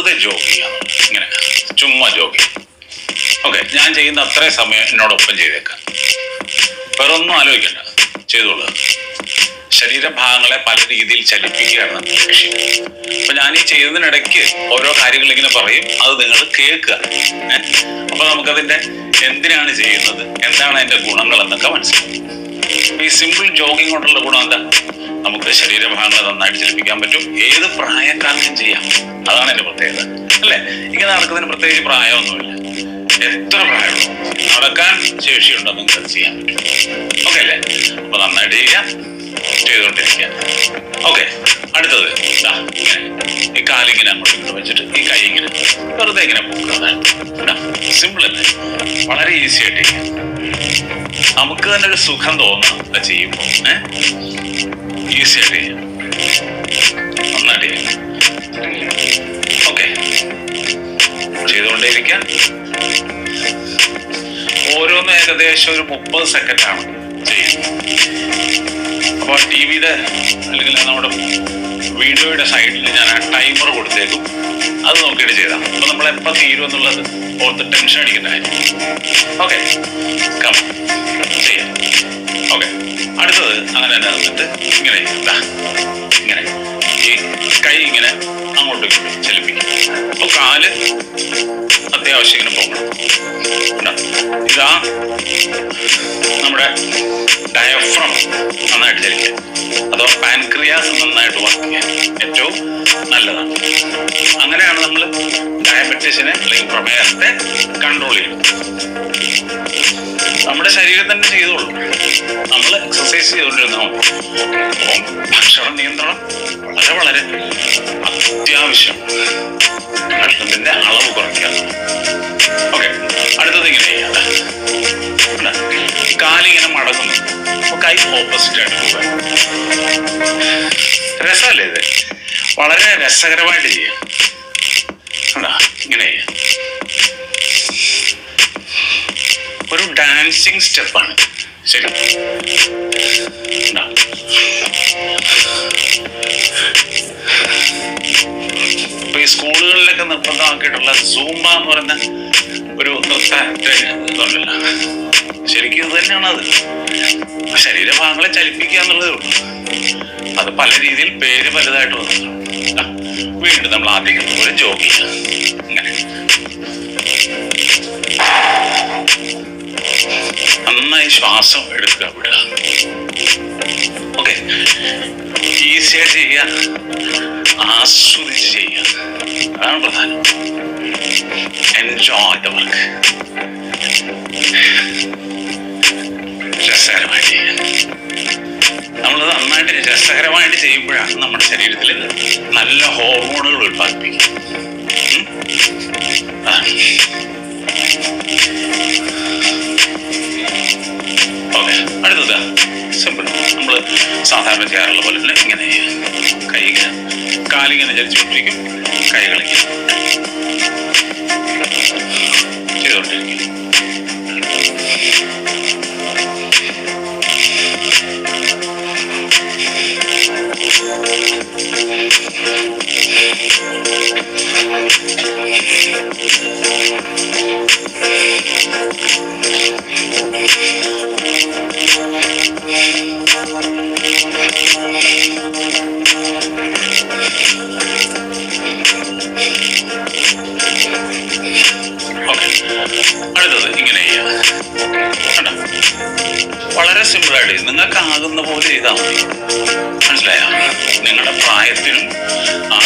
വെറുതെ ജോഗ് ചെയ്യാം. ഇങ്ങനെ. ചുമ്മാ ചെയ്യാം. ഓക്കെ ഞാൻ ചെയ്യുന്ന അത്രയും സമയം എന്നോടൊപ്പം ചെയ്തേക്കാം. വേറെ ഒന്നും ആലോചിക്കണ്ട. ചെയ്തോളൂ. ശരീരഭാഗങ്ങളെ പല രീതിയിൽ ചലിപ്പിക്കുകയാണ് ലക്ഷ്യം അപ്പൊ ഞാൻ ഈ ചെയ്യുന്നതിനിടയ്ക്ക് ഓരോ കാര്യങ്ങൾ ഇങ്ങനെ പറയും. അത് നിങ്ങൾ കേൾക്കുക? അപ്പൊ നമുക്കതിന്റെ എന്തിനാണ് ചെയ്യുന്നത്? എന്താണ് അതിന്റെ ഗുണങ്ങൾ എന്നൊക്കെ മനസ്സിലാവും. ഈ സിമ്പിൾ ജോഗിങ് കൊണ്ടുള്ള ഗുണം എന്താ നമുക്ക് ശരീരഭാഗങ്ങൾ നന്നായിട്ട് ചലിപ്പിക്കാൻ പറ്റും. ഏത് പ്രായക്കാർക്കും ചെയ്യാം. അതാണ് എന്റെ പ്രത്യേകത. അല്ലെ? ഇങ്ങനെ നടക്കുന്നതിന് പ്രത്യേകിച്ച് പ്രായമൊന്നുമില്ല. എത്ര പ്രായമുള്ളൂ? നടക്കാൻ ശേഷിയുണ്ടോ നിങ്ങൾക്ക്? ചെയ്യാൻ പറ്റും. ഓക്കെ അല്ലേ? അപ്പൊ നന്നായിട്ട് ചെയ്യാം ചെയ്തുകൊണ്ടിരിക്കുക ഓക്കെ അടുത്തത്. ഈ കാലിങ്ങനെ അങ്ങോട്ട് വെച്ചിട്ട് ഈ കൈ ഇങ്ങനെ വെറുതെ ഇങ്ങനെ പൊക്കുക. സിമ്പിൾ അല്ലേ? വളരെ ഈസി ആയിട്ട് നമുക്ക് തന്നെ ഒരു സുഖം തോന്നാം അത് ചെയ്യുമ്പോൾ ഏഹ് ഈസി ആയിട്ട് നന്നായിട്ട് ഓക്കെ ചെയ്തുകൊണ്ടേയിരിക്കാം ഓരോന്ന് ഏകദേശം ഒരു മുപ്പത് സെക്കൻഡാണ് ചെയ്യുന്നത്. അപ്പോൾ ടി വിയുടെ അല്ലെങ്കിൽ നമ്മുടെ വീഡിയോയുടെ സൈഡിൽ ഞാൻ ആ ടൈമർ കൊടുത്തേക്കും. അത് നോക്കിയിട്ട് ചെയ്താൽ അപ്പൊ നമ്മൾ എപ്പോൾ തീരും എന്നുള്ളത് ഓർത്ത് ടെൻഷൻ അടിക്കേണ്ട കാര്യം ഓക്കെ കം ചെയ്യാം ഓക്കെ അടുത്തത് അങ്ങനെ തന്നെ നിന്നിട്ട് ഇങ്ങനെ ഇങ്ങനെ. ഈ കൈ ഇങ്ങനെ അങ്ങോട്ട് ഇങ്ങോട്ടും ചലിപ്പിക്കും അപ്പൊ കാൽ അത്യാവശ്യം ഇങ്ങനെ പോകണം. നമ്മുടെ ഡയഫ്രം നന്നായിട്ട് ചലിക്കുക അഥവാ പാൻക്രിയാസ് നന്നായിട്ട് വർക്ക് ചെയ്യാൻ ഏറ്റവും നല്ലതാണ്. അങ്ങനെയാണ് നമ്മൾ ഡയബറ്റീസിനെ അല്ലെങ്കിൽ പ്രമേഹത്തെ കൺട്രോൾ ചെയ്യുന്നത്. നമ്മുടെ ശരീരം തന്നെ ചെയ്തോളൂ. നമ്മൾ എക്സസൈസ് അപ്പം ഭക്ഷണ നിയന്ത്രണം വളരെ വളരെ അത്യാവശ്യം. ഭക്ഷണത്തിന്റെ അളവ് കുറയ്ക്കുക ഓക്കെ അടുത്തത് ഇങ്ങനെ അപ്പൊ കൈ ഓപ്പോസിറ്റ് പോകാം രസമല്ലേ ഇത്? വളരെ രസകരമായിട്ട് ചെയ്യാം? ഇങ്ങനെ ഒരു ഡാൻസിങ് സ്റ്റെപ്പാണ് ശരി? ഇപ്പൊ ഈ സ്കൂളുകളിലൊക്കെ നിർബന്ധമാക്കിയിട്ടുള്ള സൂമ്പ എന്ന് പറയുന്ന ഒരു നൃത്ത ഇതുണ്ടല്ലോ. ശരിക്കും ഇത് തന്നെയാണ് അത്. ശരീരഭാഗങ്ങളെ ചലിപ്പിക്കുക എന്നുള്ളതേ ഉള്ളൂ. അത് പല രീതിയിൽ പേര് പലതായിട്ട് വന്നു. വീണ്ടും നമ്മൾ ആദ്യം ഒരു ജോക്ക് നന്നായി ശ്വാസം എടുക്കുക വിടുക. ഓക്കെ ഈസിയായിട്ട് ചെയ്യുക. ആസ്വദിച്ച് ചെയ്യുക. അതാണ് പ്രധാനം. എൻജോയ് ദ വർക്ക് രസകരമായിട്ട് ചെയ്യുമ്പോഴാണ് നമ്മുടെ ശരീരത്തിൽ നല്ല ഹോർമോണുകൾ ഉൽപ്പാദിപ്പിക്കും? ഓക്കെ അടുത്തത് സിമ്പിൾ നമ്മൾ സാധാരണ ചെയ്യാറുള്ള പോലെ തന്നെ ഇങ്ങനെ. കൈ ഇങ്ങനെ കാലിങ്ങനെ ചലിച്ചുകൊണ്ടിരിക്കും കൈകളിങ്ങനെ വളരെ സിമ്പിളായിട്ട് നിങ്ങൾക്ക് ആകുന്ന പോലെ ചെയ്താൽ മതി. മനസ്സിലായ? നിങ്ങളുടെ പ്രായത്തിനും ആ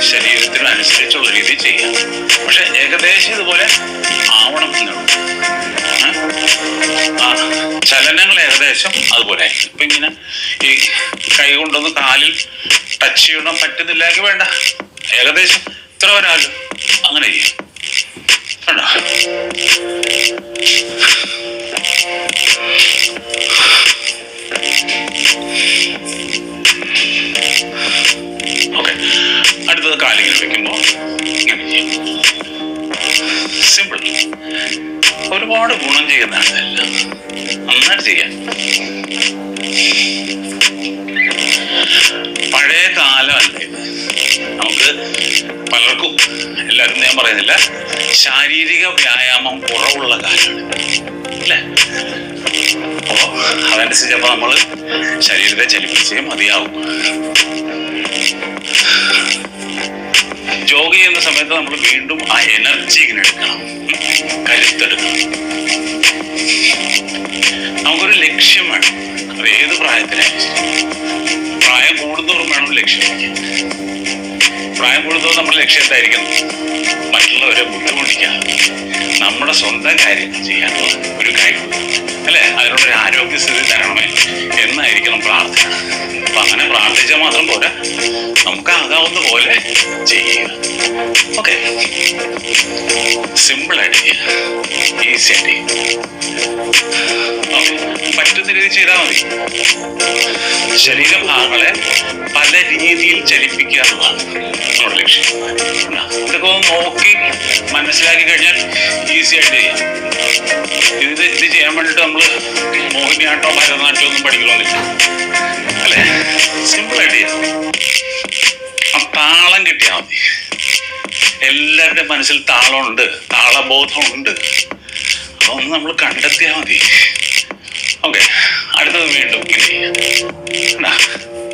ശരീരത്തിനും അനുസരിച്ചുള്ള രീതിയിൽ ചെയ്യാം. പക്ഷെ ഏകദേശം ഇതുപോലെ ആവണം എന്നുള്ളൂ ആ ചലനങ്ങൾ ഏകദേശം അതുപോലെ. ഇപ്പൊ ഇങ്ങനെ ഈ കൈ കൊണ്ടൊന്ന് കാലിൽ ടച്ച് ചെയ്യണം. പറ്റുന്നില്ലെങ്കിൽ വേണ്ട. ഏകദേശം ഇത്ര വരാമല്ലോ അങ്ങനെ ചെയ്യും. കണ്ടോ അതനുസരിച്ച് അപ്പൊ നമ്മൾ ശരീരത്തെ ചലിപ്പിച്ചേ മതിയാവും. ജോഗ് ചെയ്യുന്ന സമയത്ത് നമ്മൾ വീണ്ടും ആ എനർജി ഇങ്ങനെ എടുക്കണം. കരുത്തെടുക്കണം. നമുക്കൊരു ലക്ഷ്യം വേണം. അത് ഏത് പ്രായത്തിലായാലും. പ്രായം കൂടുന്തോറും വേണം ലക്ഷ്യം. പ്രായം കൂടുന്നവർ നമ്മുടെ ലക്ഷ്യം എന്തായിരിക്കും? മറ്റുള്ളവരെ ബുദ്ധിമുട്ടിക്കാതെ നമ്മുടെ സ്വന്തം കാര്യം ചെയ്യാനുള്ള ഒരു കഴിവ്. അല്ലെ? അതിനുള്ളൊരു ആരോഗ്യസ്ഥിതി തരണമേ എന്നായിരിക്കണം പ്രാർത്ഥന. അപ്പൊ അങ്ങനെ പ്രാർത്ഥിച്ചാൽ മാത്രം പോരാ. നമുക്കാകാവുന്ന പോലെ ചെയ്യുക. ഓക്കെ സിമ്പിൾ ആയിട്ട് ഈസി ആയിട്ട് ഓക്കെ പറ്റുന്ന രീതി ചെയ്താൽ മതി. ശരീരഭാഗങ്ങളെ പല രീതിയിൽ ചലിപ്പിക്കുക എന്നതാണ് നമ്മുടെ ലക്ഷ്യം? ഇതൊക്കെ നോക്കി മനസ്സിലാക്കി കഴിഞ്ഞാൽ ഈസി ആയിട്ട് ചെയ്യാം. ഇത് ഇത് ചെയ്യാൻ വേണ്ടിയിട്ട് നമ്മൾ മോഹിനിയാട്ടോ ഭരതനാട്യം ഒന്നും പഠിക്കണമെന്നില്ല അല്ലേ? സിമ്പിൾ ആയിട്ട് ചെയ്യാം ആ താളം കിട്ടിയാൽ മതി. എല്ലാവരുടെ മനസ്സിൽ താളമുണ്ട് താളബോധമുണ്ട്. അതൊന്ന് നമ്മൾ കണ്ടെത്തിയാൽ മതി. ഓക്കെ അടുത്തത് വീണ്ടും?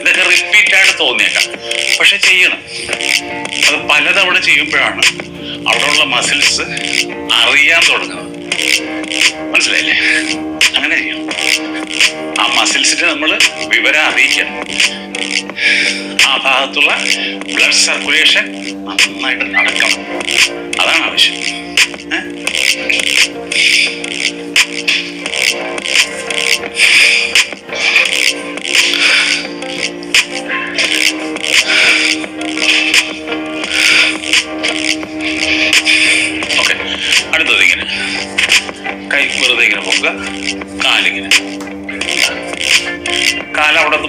ഇതൊക്കെ റിപ്പീറ്റ് ആയിട്ട് തോന്നിയേക്കാം. പക്ഷെ ചെയ്യണം. അത് പലതവണ ചെയ്യുമ്പോഴാണ് അവിടെയുള്ള മസിൽസ് അറിയാൻ തുടങ്ങുന്നത്. മനസ്സിലായില്ലേ? അങ്ങനെ ചെയ്യണം ആ മസിൽസിനെ നമ്മൾ വിവരം അറിയിക്കാം ആ ഭാഗത്തുള്ള ബ്ലഡ് സർക്കുലേഷൻ നന്നായിട്ട് നടക്കണം. അതാണ് ആവശ്യം. അടുത്തത് ഇങ്ങനെ. കൈ വെറുതെ ഇങ്ങനെ പൊക്കുക. കാലിങ്ങനെ.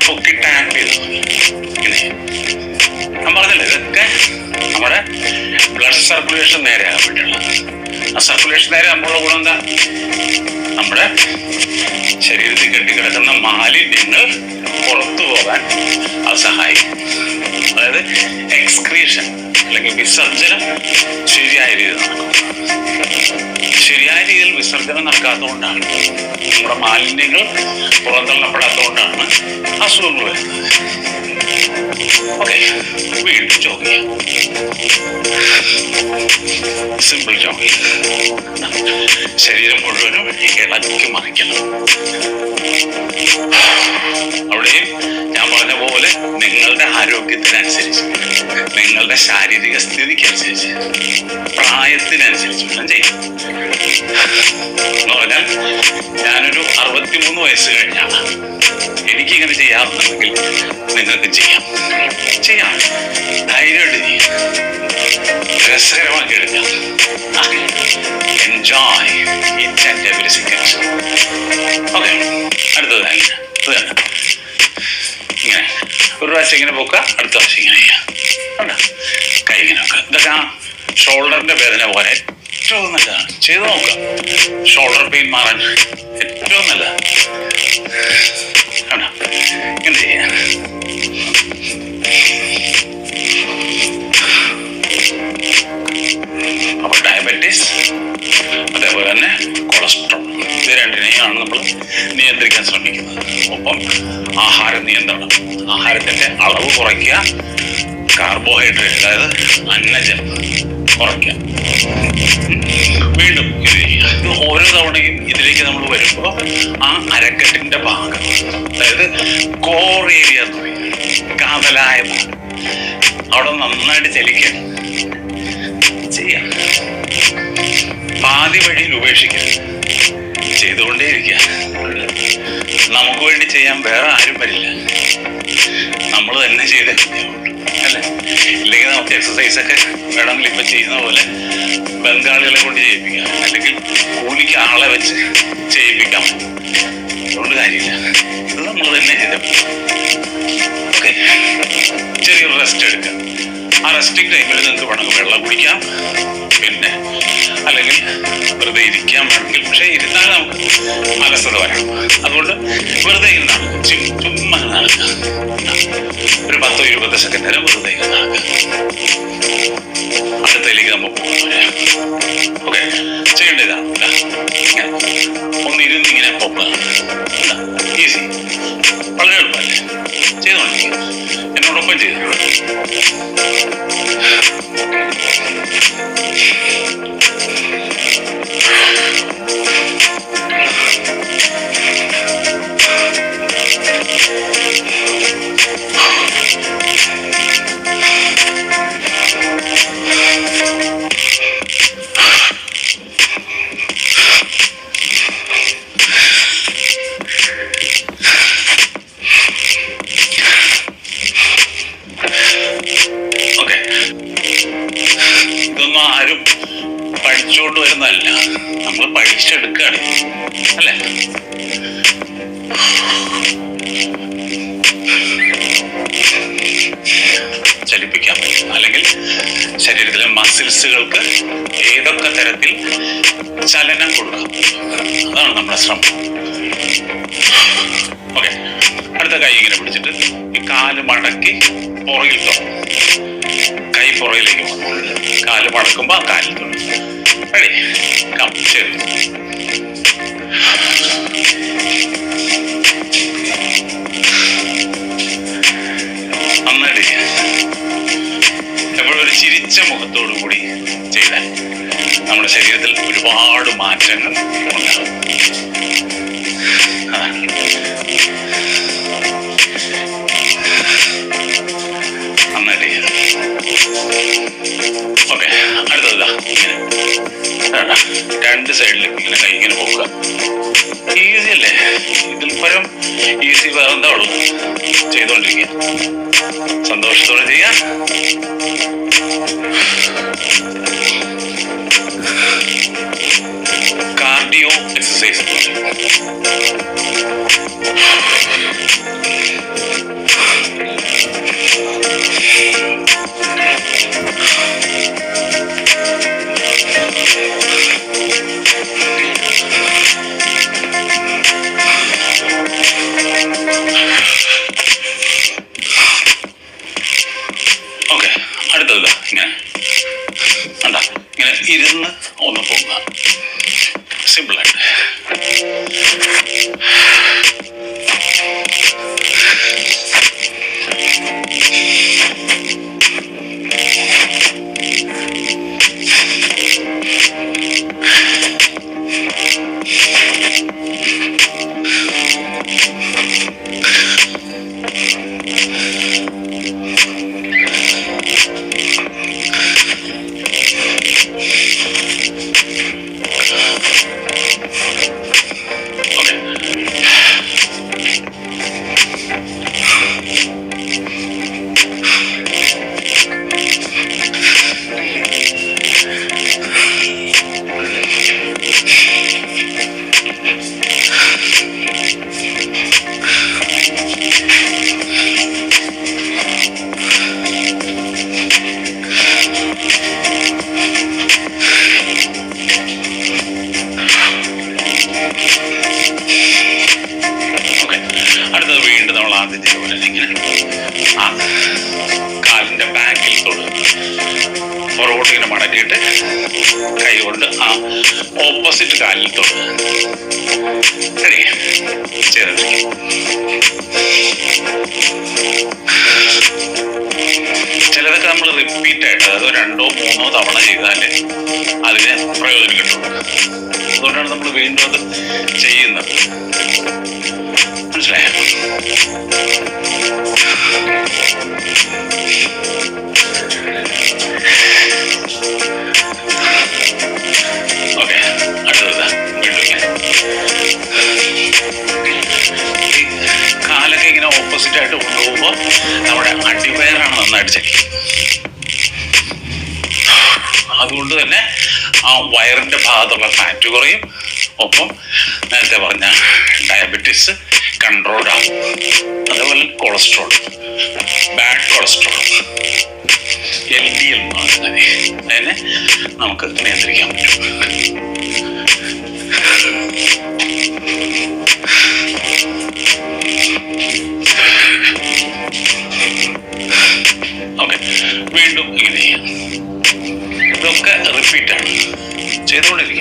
ടാപ്പ് ചെയ്ത് ഞാൻ പറഞ്ഞില്ലേ ഇതൊക്കെ നമ്മുടെ ബ്ലഡ് സർക്കുലേഷൻ നേരെയാകാൻ വേണ്ടിയുള്ള ആ സർക്കുലേഷൻ നേരെ ആകുമ്പോഴുള്ള ഗുണം എന്താ? നമ്മുടെ ശരീരത്തിൽ കെട്ടിക്കിടക്കുന്ന മാലിന്യങ്ങൾ പുറത്തു പോകാൻ അത് സഹായിക്കും. അതായത് എക്സ്ക്രീഷൻ അല്ലെങ്കിൽ വിസർജനം ശരിയായ രീതിയിൽ നടക്കും. ശരിയായ രീതിയിൽ വിസർജനം നടക്കാത്തതുകൊണ്ടാണ് നമ്മുടെ മാലിന്യങ്ങൾ പുറന്തള്ളപ്പെടാത്തതുകൊണ്ടാണ് അസുഖങ്ങൾ വരുന്നത്. ഓക്കെ വീണ്ടും ചെയ്യാം സിമ്പിൾ ജോഗ് ശരീരം മുഴുവനും ഇളക്കി മറിക്കണം അവിടെയും ഞാൻ പറഞ്ഞ പോലെ നിങ്ങളുടെ ആരോഗ്യത്തിനനുസരിച്ച് നിങ്ങളുടെ ശാരീരിക സ്ഥിതിക്കനുസരിച്ച് പ്രായത്തിനനുസരിച്ച് വേണം ചെയ്യും എന്ന് പറഞ്ഞാൽ ഞാനൊരു അറുപത്തിമൂന്ന് വയസ്സ് കഴിഞ്ഞാണ് എനിക്കിങ്ങനെ ചെയ്യാറുണ്ടെങ്കിൽ നിങ്ങൾക്ക് ചെയ്യാം. ചെയ്യാം. ധൈര്യമായിട്ട് രസകരമാക്കി എൻജോയ് ഓക്കെ അടുത്തത് ഇങ്ങനെ. ഒരു പ്രാവശ്യം ഇങ്ങനെ പോക്കുക അടുത്ത പ്രാവശ്യം ഇങ്ങനെ ചെയ്യാം? കൈ ഇങ്ങനെ വെക്കുക. ഇതൊക്കെ ആ ഷോൾഡറിന്റെ വേദന പോലെ ഏറ്റവും നല്ലതാണ്. ചെയ്ത് നോക്കുക. ഷോൾഡർ പെയിൻ മാറാൻ ഏറ്റവും നല്ലതാണ്. എന്ത് ചെയ്യാം. അപ്പൊ ഡയബറ്റീസ് അതേപോലെ തന്നെ കൊളസ്ട്രോൾ ഇത് രണ്ടിനെയാണ് നമ്മൾ നിയന്ത്രിക്കാൻ ശ്രമിക്കുന്നത്. ഒപ്പം ആഹാര നിയന്ത്രണം. ആഹാരത്തിന്റെ അളവ് കുറയ്ക്കുക കാർബോഹൈഡ്രേറ്റ് അതായത് അന്നജം കുറയ്ക്കുക. വീണ്ടും ഇത് ഓരോ തവണയും ഇതിലേക്ക് നമ്മൾ വരുമ്പോൾ ആ അരക്കെട്ടിന്റെ ഭാഗം അതായത് കാതലായ ഭാഗം അവിടെ നന്നായിട്ട് ചലിക്കുക ചെയ്യാം. പാതി വഴിയിൽ ഉപേക്ഷിക്കരുത് ചെയ്തുകൊണ്ടേയിരിക്കുക. നമുക്ക് വേണ്ടി ചെയ്യാൻ വേറെ ആരും വരില്ല. നമ്മൾ തന്നെ ചെയ്ത്. അല്ലേ? ഇല്ലെങ്കിൽ നമുക്ക് എക്സസൈസ് ഒക്കെ വേണമെങ്കിൽ ഇപ്പം ചെയ്യുന്ന പോലെ ബംഗാളികളെ കൊണ്ട് ചെയ്യിപ്പിക്കാം. അല്ലെങ്കിൽ കൂലിക്ക് ആളെ വെച്ച് ചെയ്യിപ്പിക്കാം. അതുകൊണ്ട് കാര്യമില്ല. ഇത് നമ്മൾ തന്നെ ചെയ്തു. ഓക്കെ ചെറിയൊരു റെസ്റ്റ് എടുക്കുക ആ റെസ്റ്റിംഗ് ടൈമിൽ നിങ്ങൾക്ക് വേണമെങ്കിൽ വെള്ളം കുടിക്കാം. പിന്നെ അല്ലെങ്കിൽ വെറുതെ ഇരിക്കാൻ വേണമെങ്കിൽ. പക്ഷേ ഇരുന്നാൽ നമുക്ക് അലസത വരാം. അതുകൊണ്ട് വെറുതെ ഇരുന്നാൽ ചുമ്മാ ഒരു പത്തോ ഇരുപത് സെക്കൻഡ് നേരം വെറുതെ നടക്കുക അടുത്തതിലേക്ക് നമ്മൾ ഓക്കെ? ചെയ്യേണ്ടതാണ് ഒന്ന് ഇരുന്ന് ഇങ്ങനെ. പൊക്കുക ഈസി വളരെ എളുപ്പമല്ലേ? ചെയ്തോണ്ടിരിക്കുക. എന്നോടൊപ്പം ചെയ്തു ആരും പഠിച്ചുകൊണ്ട് വരുന്നതല്ല. നമ്മൾ പഠിച്ചെടുക്കുകയാണ് അല്ലേ? ചലിപ്പിക്കാൻ പറ്റും. അല്ലെങ്കിൽ ശരീരത്തിലെ മസിൽസുകൾക്ക് ഏതൊക്കെ തരത്തിൽ ചലനം കൊടുക്കാം? അതാണ് നമ്മുടെ ശ്രമം. ഓക്കെ. അടുത്ത കൈ ഇങ്ങനെ പിടിച്ചിട്ട് ഈ കാൽ മടക്കി പുറകിൽ കൈ പുറകിലേക്ക് കാൽ മടക്കുമ്പോ ആ കാലിൽ റെഡി. കം ശരി നന്നായിട്ട് ചെയ്യാം എപ്പോഴും ഒരു ചിരിച്ച മുഖത്തോടു കൂടി ചെയ്താൽ നമ്മുടെ ശരീരത്തിൽ ഒരുപാട് മാറ്റങ്ങൾ ഉണ്ടാകും. വേണ്ട. രണ്ട് സൈഡിലും ഇങ്ങനെ കൈ ഇങ്ങനെ പോക്കുക ഈസി അല്ലേ? ഇതിൽ പരം ഈസി വേറെ എന്താ ഉള്ളത്? ചെയ്തോണ്ടിരിക്കുക. സന്തോഷത്തോടെ ചെയ്യാം. കാർഡിയോ എക്സസൈസ് ഓപ്പോസിറ്റ് കാലിൽ തൊടുക റെഡി ചെയ്തിട്ടിരിക്കും ചിലതൊക്കെ നമ്മൾ റിപ്പീറ്റ് ആയിട്ട് അത് രണ്ടോ മൂന്നോ തവണ ചെയ്താലേ അതിന് പ്രയോജനം കിട്ടുള്ളൂ അതുകൊണ്ടാണ് നമ്മൾ വീണ്ടും അത് ചെയ്യുന്നത്. മനസ്സിലായോ? വയറിന്റെ ഭാഗത്തുള്ള ഫാറ്റ് കുറയും. ഒപ്പം നേരത്തെ പറഞ്ഞ ഡയബറ്റീസ് കൺട്രോൾ ആവും. അതേപോലെ cholesterol bad cholesterol L D L എന്ന് പറയുന്നത് അതിനെ നമുക്ക് നിയന്ത്രിക്കാൻ പറ്റും. ഓക്കെ വീണ്ടും ഇങ്ങനെ ചെയ്യാം. ഇതൊക്കെ റിപ്പീറ്റ് ആണ് ചെയ്തുകൊണ്ടിരിക്കുക